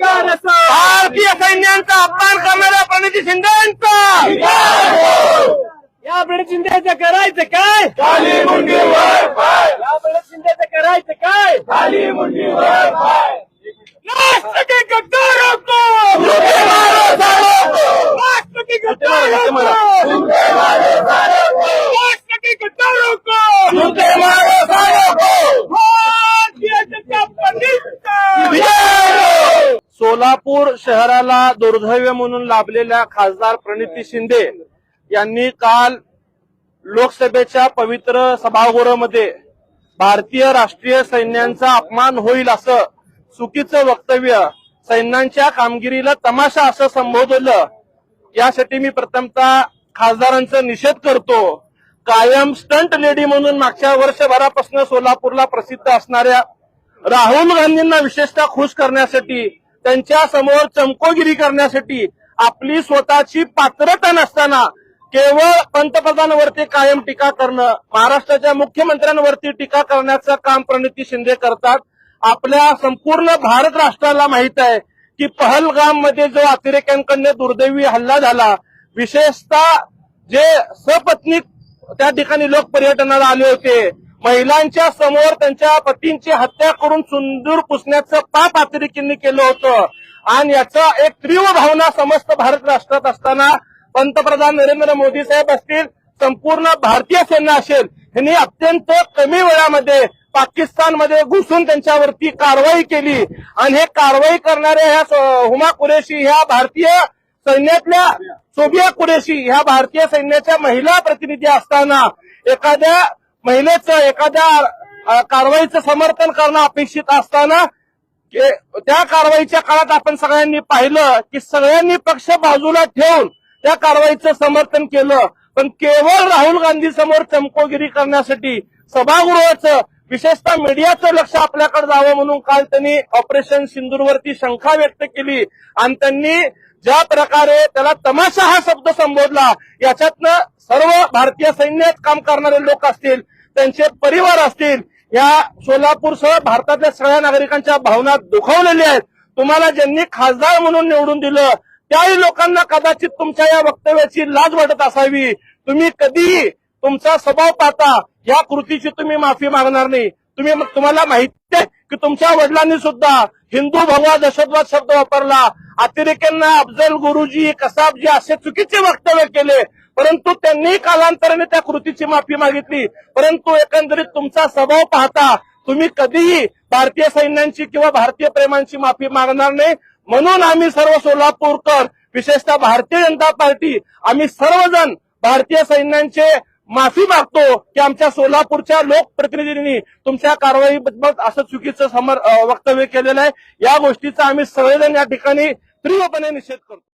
भारतीय सैन्यांचा अपमान करणाऱ्या प्रणिती शिंदेचा या प्रणित शिंदेचं करायचं काय? खाली मुंडीवर पाय. या प्रणित शिंदेचं करायचं काय? खाली मुंडीवर पाय. राष्ट्र के गद्दारों को राष्ट्र के गद्दारों को लुटे मारो सालों को राष्ट्र के गद्दारों को लुटे मारो सालों को भारतीय जनता पार्टी सोलापूर शहराला दुर्दैव म्हणून लाभलेल्या खासदार प्रणिती शिंदे यांनी काल लोकसभेच्या पवित्र सभागृहामध्ये भारतीय राष्ट्रीय सैन्यांचा अपमान होईल असं चुकीचं वक्तव्य सैन्यांच्या कामगिरीला तमाशा असं संबोधलं. यासाठी मी प्रथमतः खासदारांचा निषेध करतो. कायम स्टंट लेडी म्हणून मागच्या वर्षभरापासून सोलापूरला प्रसिद्ध असणाऱ्या राहुल गांधींना विशेषतः खुश करण्यासाठी त्यांच्यासमोर चमकोगिरी करण्यासाठी आपली स्वतःची पात्रता नसताना केवळ पंतप्रधानांवरती कायम टीका करणं महाराष्ट्राच्या मुख्यमंत्र्यांवरती टीका करण्याचं काम प्रणिती शिंदे करतात. आपल्या संपूर्ण भारत राष्ट्राला माहीत आहे की पहलगाममध्ये जो अतिरेक्यांकडनं दुर्दैवी हल्ला झाला विशेषतः जे सपत्नीक त्या ठिकाणी लोक पर्यटनाला आले होते महिलांच्या समोर त्यांच्या पतींची हत्या करून सुंदूर पुसण्याचं पाप अतिरेकींनी केलं होतं. आणि याचा एक तीव्र भावना समस्त भारत राष्ट्रात असताना पंतप्रधान नरेंद्र मोदी साहेब असतील संपूर्ण भारतीय सेना असेल यांनी अत्यंत कमी वेळामध्ये पाकिस्तानमध्ये घुसून त्यांच्यावरती कारवाई केली. आणि हे कारवाई करणाऱ्या ह्या हुमा कुरेशी ह्या भारतीय सैन्यातल्या सोबिया कुरेशी ह्या भारतीय सैन्याच्या महिला प्रतिनिधी असताना एखाद्या महिलेचं एखाद्या कारवाईचं समर्थन करणं अपेक्षित असताना त्या कारवाईच्या काळात आपण सगळ्यांनी पाहिलं की सगळ्यांनी पक्ष बाजूला ठेवून त्या कारवाईचं समर्थन केलं. पण केवळ राहुल गांधी समोर चमकोगिरी करण्यासाठी सभागृहाचं विशेषतः मीडियाचं लक्ष आपल्याकडे जावं म्हणून काल त्यांनी ऑपरेशन सिंदूरवरती शंका व्यक्त केली. आणि त्यांनी ज्या प्रकारे त्याला तमाशा हा शब्द संबोधला याच्यातनं सर्व भारतीय सैन्यात काम करणारे लोक असतील त्यांचे परिवार असतील या सोलापूरसह भारतातल्या सगळ्या नागरिकांच्या भावना दुखावलेल्या आहेत. तुम्हाला ज्यांनी खासदार म्हणून निवडून दिलं त्याही लोकांना कदाचित तुमच्या या वक्तव्याची लाज वाटत असावी. तुम्ही कधीही तुमचा स्वभाव पाहता या कृतीची तुम्ही माफी मागणार नाही. तुम्ही तुम्हाला माहिती आहे की तुमच्या वडिलांनी सुद्धा हिंदू भगवा दहशतवाद शब्द वापरला. अतिरेक्यांना अफजल गुरुजी कसाबजी असे चुकीचे वक्तव्य केले. परंतु त्यांनी कालांतराने त्या कृतीची माफी मागितली. परंतु एकंदरीत तुमचा स्वभाव पाहता तुम्ही कधीही भारतीय सैन्यांची किंवा भारतीय प्रेमांची माफी मागणार नाही. म्हणून आम्ही सर्व सोलापूरकर विशेषतः भारतीय जनता पार्टी आम्ही सर्वजण भारतीय सैन्यांचे माफी मागतो की आमच्या सोलापूरच्या लोकप्रतिनिधींनी तुमच्या कारवाईबद्दल असं चुकीचं समर वक्तव्य केलेलं आहे. या गोष्टीचा आम्ही सगळेजण या ठिकाणी तीव्रपणे निषेध करतो.